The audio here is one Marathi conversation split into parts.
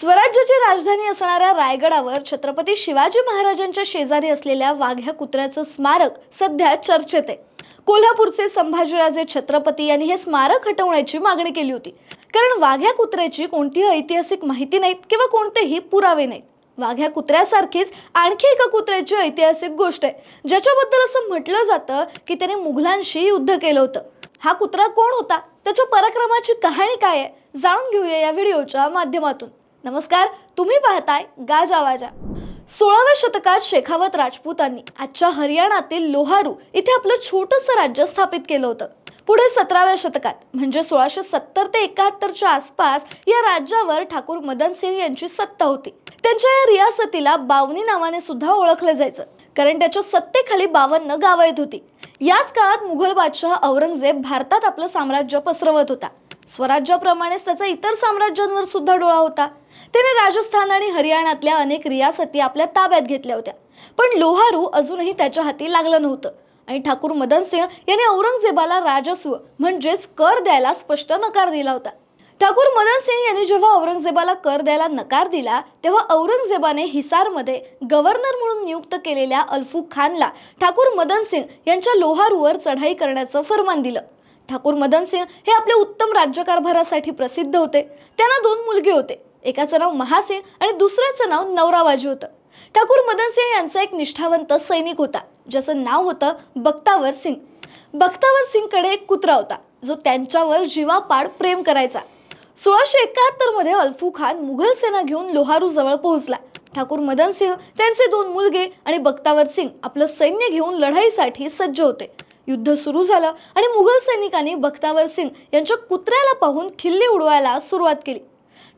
स्वराज्याची राजधानी असणाऱ्या रायगडावर छत्रपती शिवाजी महाराजांच्या शेजारी असलेल्या वाघ्या कुत्र्याचं स्मारक सध्या चर्चेत आहे. कोल्हापूरचे संभाजीराजे छत्रपती यांनी हे स्मारक हटवण्याची मागणी केली होती. कारण वाघ्या कुत्र्याची कोणतीही ऐतिहासिक माहिती नाहीत किंवा कोणतेही पुरावे नाहीत. वाघ्या कुत्र्यासारखीच आणखी एका कुत्र्याची ऐतिहासिक गोष्ट आहे. ज्याच्याबद्दल असं म्हटलं जातं की त्याने मुघलांशी युद्ध केलं होतं. हा कुत्रा कोण होता? त्याच्या पराक्रमाची कहाणी काय आहे? जाणून घेऊया या व्हिडिओच्या माध्यमातून. नमस्कार तुम्ही पाहताय गाजावाजा सोळाव्या शतकात शेखावत राजपूतांनी आजच्या हरियाणातील लोहारू इथे आपलं छोटंसं राज्य स्थापित केलं होतं. पुढे सतराव्या शतकात म्हणजे सोळाशे सत्तर ते एकाहत्तरच्या आसपास या राज्यावर ठाकूर मदन सिंग यांची सत्ता होती. त्यांच्या या रियासतीला बावनी नावाने सुद्धा ओळखलं जायचं कारण त्याच्या सत्तेखाली बावन्न गावं येत होती. याच काळात मुघल बादशाह औरंगजेब भारतात आपलं साम्राज्य पसरवत होता. स्वराज्याप्रमाणेच त्याचा इतर साम्राज्यांवर सुद्धा डोळा होता. त्याने राजस्थान आणि हरियाणातल्या अनेक रियासती आपल्या ताब्यात घेतल्या होत्या. पण लोहारू अजूनही त्याच्या हाती लागलं नव्हतं. आणि ठाकूर मदन सिंह यांनी औरंगजेबाला राजस्व म्हणजेच कर द्यायला स्पष्ट नकार दिला होता. ठाकूर मदन सिंह यांनी जेव्हा औरंगजेबाला कर द्यायला नकार दिला तेव्हा औरंगजेबाने हिसारमध्ये गव्हर्नर म्हणून नियुक्त केलेल्या अल्फू खानला ठाकूर मदन सिंग यांच्या लोहारूवर चढाई करण्याचं फरमान दिलं. ठाकूर मदन सिंह हे आपल्या उत्तम राज्यकारभारासाठी प्रसिद्ध होते. त्यांना दोन मुलगे होते. एकाचं नाव महासिंह आणि दुसऱ्याचं नाव नवराबाजी होतं. ठाकूर मदन सिंह यांचा एक निष्ठावंत सैनिक होता ज्याचं नाव होतं बक्तावर सिंग. बक्तावर सिंगकडे एक कुत्रा होता जो त्यांच्यावर जीवापाड प्रेम करायचा. सोळाशे एकाहत्तरमध्ये अल्फू खान मुघल सेना घेऊन लोहारू जवळ पोहोचला. ठाकूर मदन सिंह त्यांचे दोन मुलगे आणि बक्तावर सिंग आपलं सैन्य घेऊन लढाईसाठी सज्ज होते. युद्ध सुरू झालं आणि मुघल सैनिकांनी बख्तावर सिंग यांच्या कुत्र्याला पाहून खिल्ली उडवायला सुरुवात केली.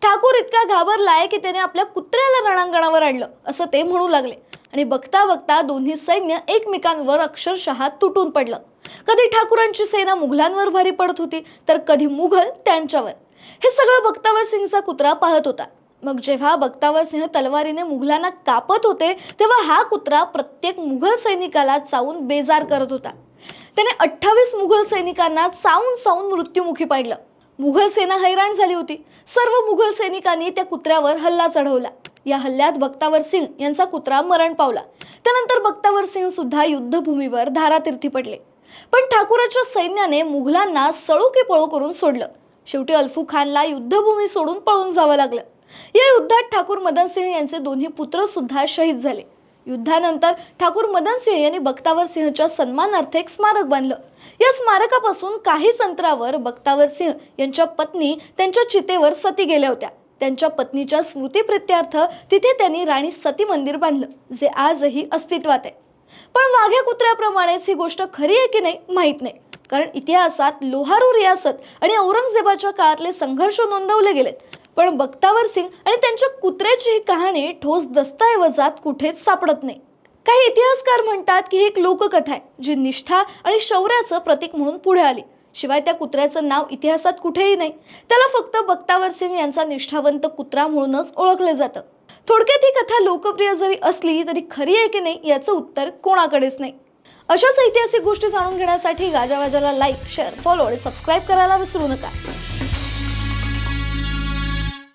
ठाकूर इतका घाबरलाय की त्याने आपल्या कुत्र्याला रणांगणावर आणलं असं ते म्हणू लागले. आणि बघता बघता दोन्ही सैन्य एकमेकांवर अक्षरशः तुटून पडलं. कधी ठाकूरांची सेना मुघलांवर भारी पडत होती तर कधी मुघल त्यांच्यावर. हे सगळं बख्तावर सिंगचा कुत्रा पाहत होता. मग जेव्हा बख्तावर सिंह तलवारीने मुघलांना कापत होते तेव्हा हा कुत्रा प्रत्येक मुघल सैनिकाला चावून बेजार करत होता. त्याने अठ्ठावीस मुघल सैनिकांना चावून चावून मृत्युमुखी पाडलं. मुघल सेना हैराण झाली होती. सर्व मुघल सैनिकांनी त्या कुत्र्यावर हल्ला चढवला. या हल्ल्यात बख्तावर सिंग यांचा कुत्रा मरण पावला. त्यानंतर बख्तावर सिंग सुद्धा युद्धभूमीवर धारातीर्थी पडले. पण ठाकूराच्या सैन्याने मुघलांना सळो की पळो करून सोडलं. शेवटी अल्फू खानला युद्धभूमी सोडून पळून जावं लागलं. या युद्धात ठाकूर मदन सिंह यांचे दोन्ही पुत्र सुद्धा शहीद झाले. युद्धानंतर ठाकूर मदन सिंह यांनी बख्तावर सिंहच्या सन्मानार्थ एक स्मारक बांधलं. या स्मारकापासून काहीच अंतरावर बख्तावर सिंह यांच्या पत्नी त्यांच्या चितेवर सती गेल्या होत्या. त्यांच्या पत्नीच्या स्मृतीप्रित्यार्थ तिथे त्यांनी राणी सती मंदिर बांधलं जे आजही अस्तित्वात आहे. पण वाघ्या कुत्र्याप्रमाणेच ही गोष्ट खरी आहे की नाही माहीत नाही. कारण इतिहासात लोहारू रियासत आणि औरंगजेबाच्या काळातले संघर्ष नोंदवले गेलेत. पण बख्तावर सिंग आणि त्यांच्या कुत्र्याची ही कहाणी ठोस दस्तऐवजात कुठेच सापडत नाही. काही इतिहासकार म्हणतात की ही एक लोककथा आहे जी निष्ठा आणि शौर्याचं प्रतीक म्हणून पुढे आली. शिवाय त्या कुत्र्याचं नाव इतिहासात कुठेही नाही. त्याला फक्त बख्तावर सिंग यांचा निष्ठावंत कुत्रा म्हणूनच ओळखलं जातं. थोडक्यात ही कथा लोकप्रिय जरी असली तरी खरी आहे की नाही याचं उत्तर कोणाकडेच नाही. अशाच ऐतिहासिक गोष्टी जाणून घेण्यासाठी गाजावाजाला लाईक शेअर फॉलो आणि सबस्क्राईब करायला विसरू नका.